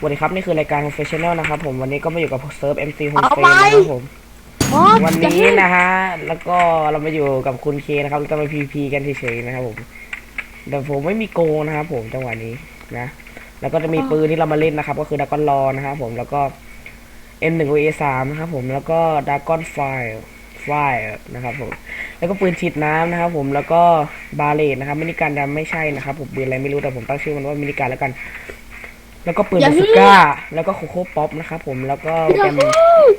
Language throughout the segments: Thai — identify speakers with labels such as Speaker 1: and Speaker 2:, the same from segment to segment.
Speaker 1: สวัสดีครับนี่คือรายการ Professional นะครับผมวันนี้ก็มาอยู่กับเซิร์ฟ MC Home
Speaker 2: เอา
Speaker 1: Frame
Speaker 2: ไป
Speaker 1: นะครับผม
Speaker 2: อ๋อ
Speaker 1: วันนี้
Speaker 2: จะให้
Speaker 1: นะฮะแล้วก็เรามาอยู่กับคุณเคนะครับเราจะมา PVP กันเฉยๆนะครับผมแต่ผมไม่มีโกงนะครับผมจังหวะนี้นะ แล้วก็จะมีปืนที่เรามาเล่นนะครับ ก็คือดากอนรอนะครับผมแล้วก็ M1 A3 นะครับผมแล้วก็ดากอนไฟไฟนะครับผมแล้วก็ปืนฉีดน้ำนะครับผมแล้วก็บาเลตนะครับมินิการดำไม่ใช่นะครับผมปืนอะไรไม่รู้แต่ผมตั้งชื่อมันว่ามินิการแล้วกัน แล้วก็ปืน
Speaker 2: อย่า
Speaker 1: บา
Speaker 2: ฮึ่
Speaker 1: สุ
Speaker 2: ง
Speaker 1: ก้า แล้วก็โคโค่ป๊อปนะครับผม แล้วก็
Speaker 2: อย่า
Speaker 1: แกม
Speaker 2: ฮึ่ง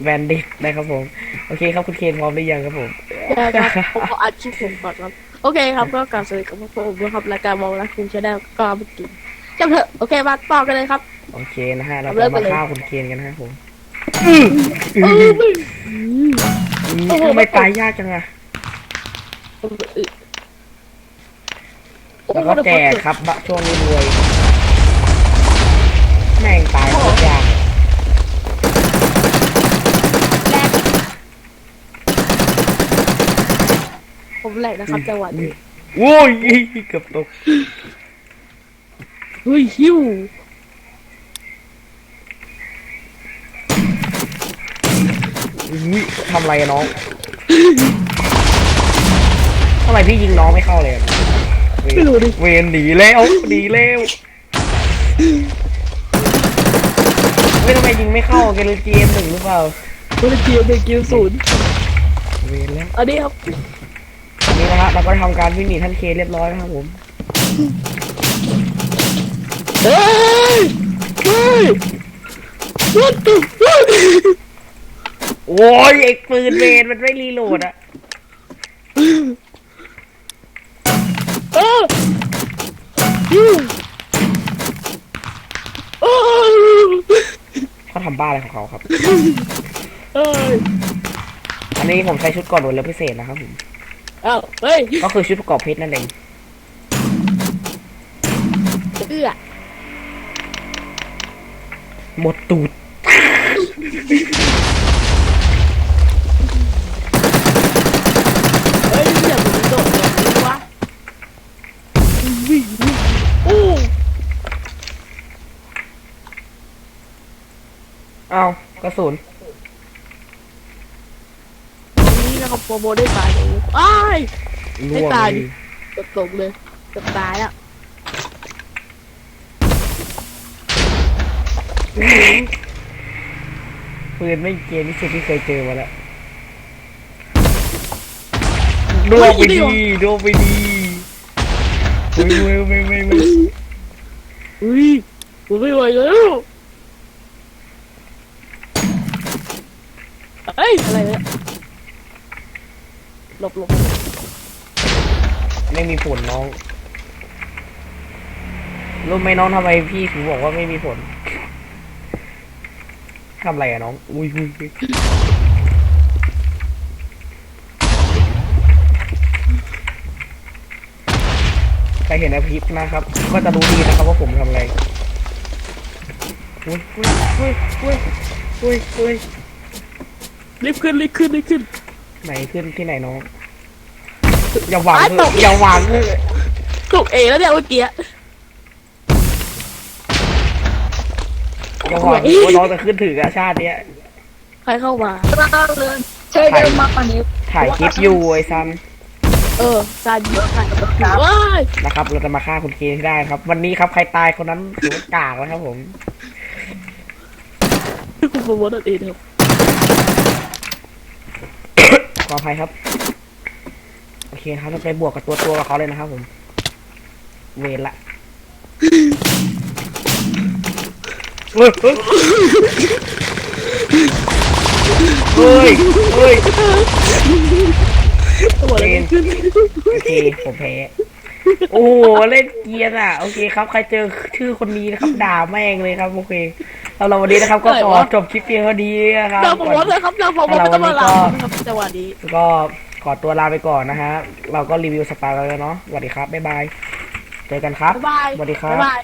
Speaker 1: แวนดิตนะครับผม โอเคครับคุณเคนพร้อมหรือยังครับผม
Speaker 2: เดี๋ยวนะครับผมขออัดคลิปผมก่อนครับ โอเคครับ ก็กลับสวัสดีกับพวกผมนะครับรายการมองรักคุณชาแนลก็เมื่อกี้จำเถอะ โอเคมาต่อกันเลยครับ
Speaker 1: โอเคนะฮะ เรา
Speaker 2: เริ่
Speaker 1: จะ
Speaker 2: มกั
Speaker 1: มาน
Speaker 2: เลย
Speaker 1: ฆ่าคุณเคนกันนะครับผม
Speaker 2: เออไม่
Speaker 1: อืมทำไมตายยากจังอะ
Speaker 2: เออเออ
Speaker 1: แล้วก็แจกครับบะช่วงนี้รวย แม่งตายโคตรยาก
Speaker 2: แรกผมแรกนะครับจังหวะนี้
Speaker 1: โอ้ยเกือบตก
Speaker 2: เฮ้ยฮิว
Speaker 1: อุ้ยทำไรอะน้องทำไมพี่ยิงน้องไม่เข้าเลยอะเวร
Speaker 2: ไม่รู้ดิ
Speaker 1: เวนหนีแล้วหนีแล้ว ไม่ทำไมยิงไม่เข้าเกลูจีเอ็มหนึ่งหรือเปล่า
Speaker 2: วันเกียวเป็นเกียวศูนย์
Speaker 1: เวนแล้ว
Speaker 2: อันนี้ครับ
Speaker 1: อันนี้นะฮะเราก็ทำการวิ่งหนีท่านเคเรียบร้อยนะครับผม
Speaker 2: เฮ้ยเฮ้ย what the fuck
Speaker 1: โอ้ยไอ้ปืนเวนมันไม่รีโหลดอะ
Speaker 2: เออฮิวโอ้ย
Speaker 1: เขาทำบ้าอะไรของเขาครับ
Speaker 2: เอ้ย
Speaker 1: อันนี้ผมใช้ชุดก่อนโดนเลือพิเศษนะครับผม
Speaker 2: เอ้าเฮ้ย
Speaker 1: ก็คือชุดประกอบเพชรนั่นเอง
Speaker 2: เอื้อ
Speaker 1: หมดตูด
Speaker 2: เฮ้ยอย่าไปโดดแบบนี้วะวิ่งวิ่งโอ้
Speaker 1: เอากระสุน
Speaker 2: นี่นะครับโปรโมได้ตายเลยอ้าย
Speaker 1: ล่วง
Speaker 2: ไม่ตาย
Speaker 1: เล
Speaker 2: ดิ
Speaker 1: ย
Speaker 2: เกือบตกเลยเกือบตายแล้ว
Speaker 1: ปืนไม่เกมที่สุดที่เคยเจอมาแล้วดวงไปดีดวงไปดีเฮ้ยเฮ้ยเฮ้ยเฮ้ยเฮ้ย
Speaker 2: อุ้ยผมไม่ไหวแล้วเฮ้ยอะไรเนี่ย หลบหลบ
Speaker 1: ไม่มีผลน้อง รู้ไหมน้องทำไมพี่ถึงบอกว่าไม่มีผลทำอะไรอะน้อง อุ้ยอุ้ยอุ้ยใครเห็นในคลิปนะครับ ก็จะรู้ดีนะครับว่าผมทำอะไร อุ้ยอุ้ยอุ้ยอุ้ยอุ้ยอุ้ย
Speaker 2: รีบขึ้นรีบขึ้นรีบขึ้น
Speaker 1: ไหนขึ้นที่ไหนน้อง อย่าหวัง
Speaker 2: อ้าว
Speaker 1: เถ
Speaker 2: ต
Speaker 1: อะ
Speaker 2: ก
Speaker 1: อย่าหวังเถอะ
Speaker 2: ตกเอแล้วเนี่ยเมื่อกี้
Speaker 1: อย่าหวังว่าน้องจะขึ้นถึงอะชาติเนี้ย
Speaker 2: ใครเข้ามา
Speaker 3: เลยใช่เดิมมากกว่านี้
Speaker 1: ถ่ายคลิปอยู่ไอ้ซัน
Speaker 2: เออซาดิใครว้าย
Speaker 1: นะครับ เราจะมาฆ่าคุณเคนให้ได้ครับ วันนี้ครับใครตายคนนั้นถือว่ากากนะครับผม
Speaker 2: คุณโปรโมทเองครับ
Speaker 1: ขออภัยครับ โอเคครับเราไปบวกกับตัวตัวกับเขาเลยนะครับ ผม เวรละเฮ้ยเฮ้ยเฮ้ย
Speaker 2: ตัวอะไรขึ้น
Speaker 1: โอเคผมแพ้โอ้โหเล่นเกียร์อะ โอเคครับ ใครเจอชื่อคนนี้นะครับ ด่าแม่งเลยครับ โอเค สำหรับวันนี้นะครับก็ขอจบคลิปเพียงเท่านี้นะครับ
Speaker 2: เราโปรโมทเลยครับเราโปรโมทไม่ต้องมาลาครับจังหวะนี้
Speaker 1: ก็ขอตัวลาไปก่อนนะฮะ เราก็รีวิวสปากันแล้วเนาะสวัสดีครับ บ๊ายบาย เจอกันครับ
Speaker 2: บ๊ายบาย
Speaker 1: สวัสดีครับ
Speaker 2: บ๊ายบาย